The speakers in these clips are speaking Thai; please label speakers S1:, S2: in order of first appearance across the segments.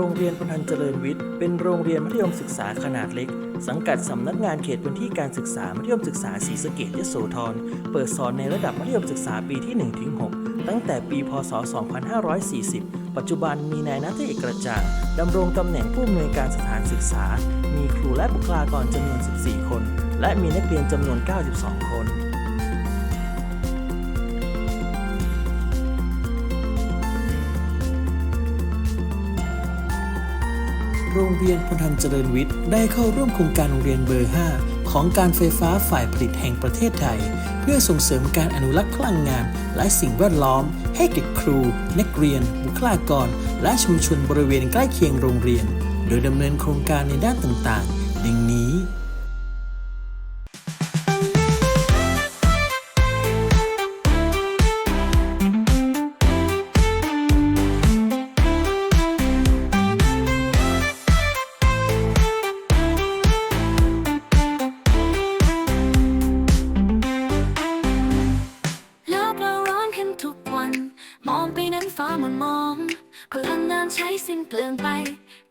S1: รงเรียนพนันเจริญวิทย์ เป็นโรงเรียนมัธยมศึกษาขนาดเล็ก สังกัดสำนักงานเขตพื้นที่การศึกษามัธยมศึกษาศรีสะเกษยโสธร เปิดสอนในระดับมัธยมศึกษาปีที่1-6ตั้งแต่ปี พศ 2540 ปัจจุบันมีนายนัทเอกกระจ่างดำรงตำแหน่งผู้อำนวยการสถานศึกษา มีครูและบุคลากรจำนวน 14 คน และมีนักเรียนจำนวน 92 คน โรงเรียนพลทันเจริญวิทย์ ได้เข้าร่วมโครงการโรงเรียนเบอร์ 5 ของการไฟฟ้าฝ่ายผลิตแห่งประเทศไทย เพื่อส่งเสริมการอนุรักษ์พลังงาน และสิ่งแวดล้อม ให้แก่ครู นักเรียน บุคลากร และชุมชนบริเวณใกล้เคียงโรงเรียน โดยดำเนินโครงการในด้านต่างๆ ดังนี้
S2: ลังงานใช้สิ้นเปลืองไป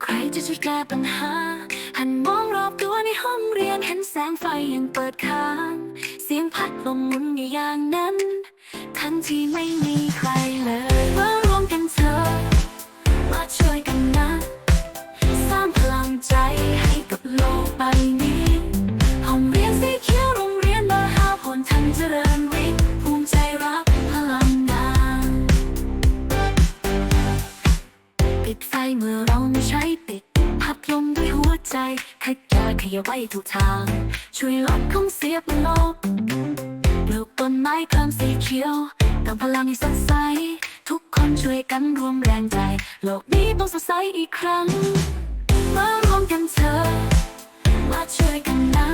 S2: ใครจะช่วยแก้ปัญหา หันมองรอบตัวในห้องเรียนเห็นแสงไฟยังเปิดค้าง เสียงพัดลมหมุนอยู่อย่างนั้น ทั้งที่ไม่มีใครเลยมารวมกันเธอ เมื่อเราไม่ใช้ปิดพัดลมด้วยหัวใจขยายขยับไว้ทุกทาง ช่วยลดของเสียบนโลกปลูกต้นไม้เพิ่มสีเขียวเติมพลังให้สดใส ทุกคนช่วยกันรวมแรงใจ โลกนี้ต้องสดใสอีกครั้ง มารวมกันเถอะมาช่วยกันนะ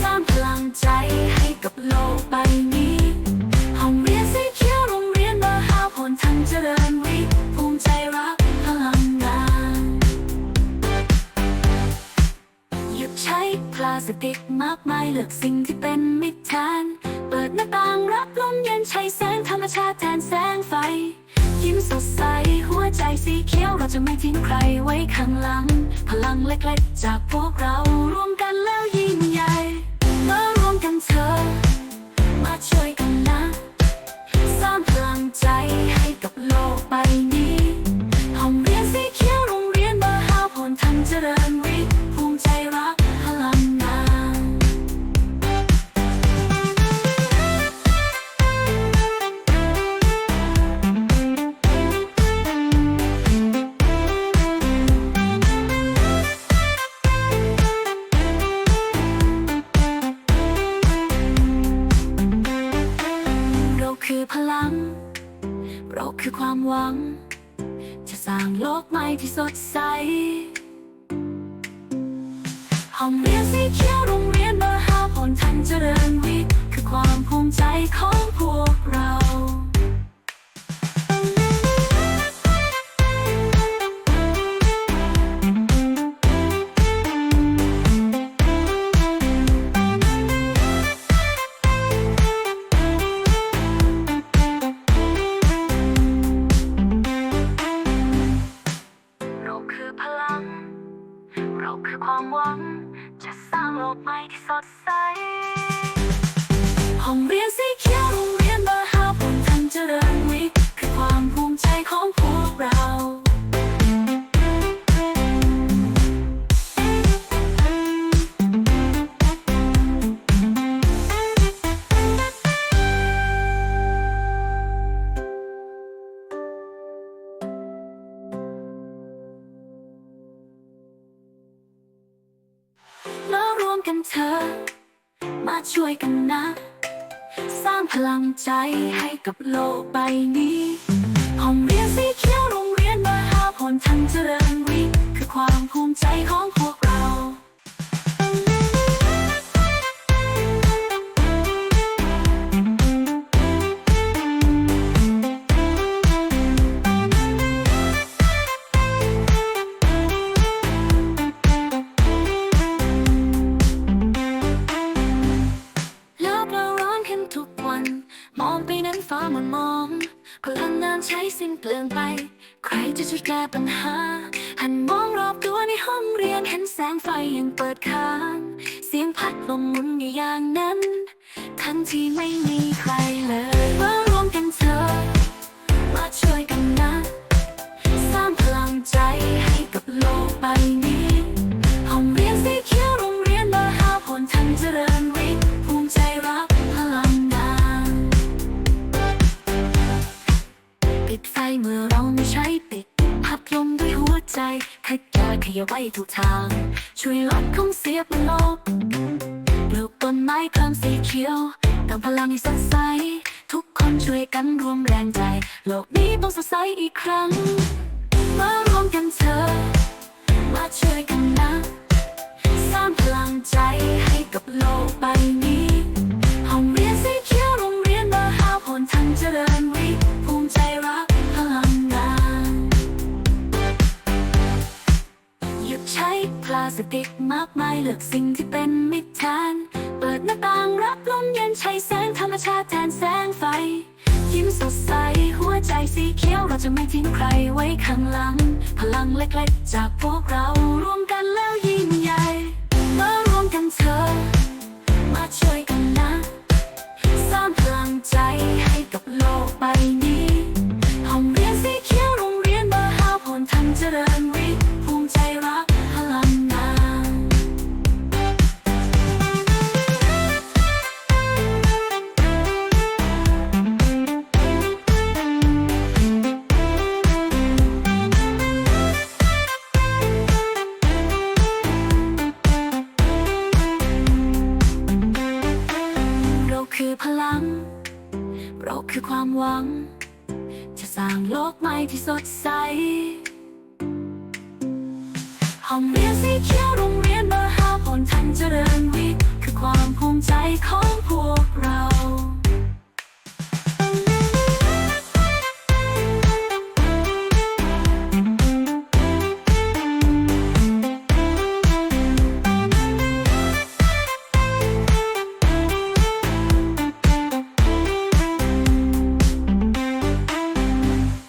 S2: สร้างพลังใจให้กับโลกใบนี้ห้องเรียนสีเขียวโรงเรียนมหาผลทันเจริญวิ ติกมากมายเลือกสิ่งที่เป็นมิตรแทน เปิดหน้าต่างรับลมเย็นใช้แสงธรรมชาติแทนแสงไฟ ยิ้มสดใส หัวใจสีเขียวเราจะไม่ทิ้งใครไว้ข้างหลัง พลังเล็กๆ จากพวกเรารวมกันแล้วยิ่งใหญ่มารวมกันเธอ มาช่วยกัน คือพลัง เราคือความหวัง จะสร้างโลกใหม่ที่สดใส ห้องเรียนสีเขียวโรงเรียนมหาผลทันเจริญวิทย์คือความภูมิใจของพวกเรา ช่วยกันนะ สร้างพลังใจให้กับโลกใบนี้ห้องเรียนสีเขียวโรงเรียนมหาผลทันเจริญวิทย์คือความภูมิใจของพวกเรา วันมองไปนั้นฟ้ามันมองพลังงานใช้สิ้นเปลืองไป ใครจะช่วยแก้ปัญหา หันมองรอบตัวในห้องเรียนเห็นแสงไฟยังเปิดค้าง เสียงพัดลมหมุนอยู่อย่างนั้น ทั้งที่ไม่มี ทุกทาง ช่วยลดของเสียบนโลกปลูกต้นไม้เพิ่มสีเขียวเติมพลังให้สดใส ทุกคนช่วยกันรวมแรงใจ โลกนี้ต้องสดใสอีกครั้ง มารวมกันเถอะมาช่วยกันนะ ใช้พลาสติกมากมายเลือกสิ่งที่เป็นมิตรแทน เปิดหน้าต่างรับลมเย็นใช้แสงธรรมชาติแทนแสงไฟ ยิ้มสดใสหัวใจสีเขียวเราจะไม่ทิ้งใครไว้ข้างหลัง พลังเล็กๆจากพวกเรา คือความหวัง จะสร้างโลกใหม่ที่สดใส ห้องเรียนสีเขียวโรงเรียนมหาผลทันเจริญวิทย์คือความภูมิใจของพวกเรา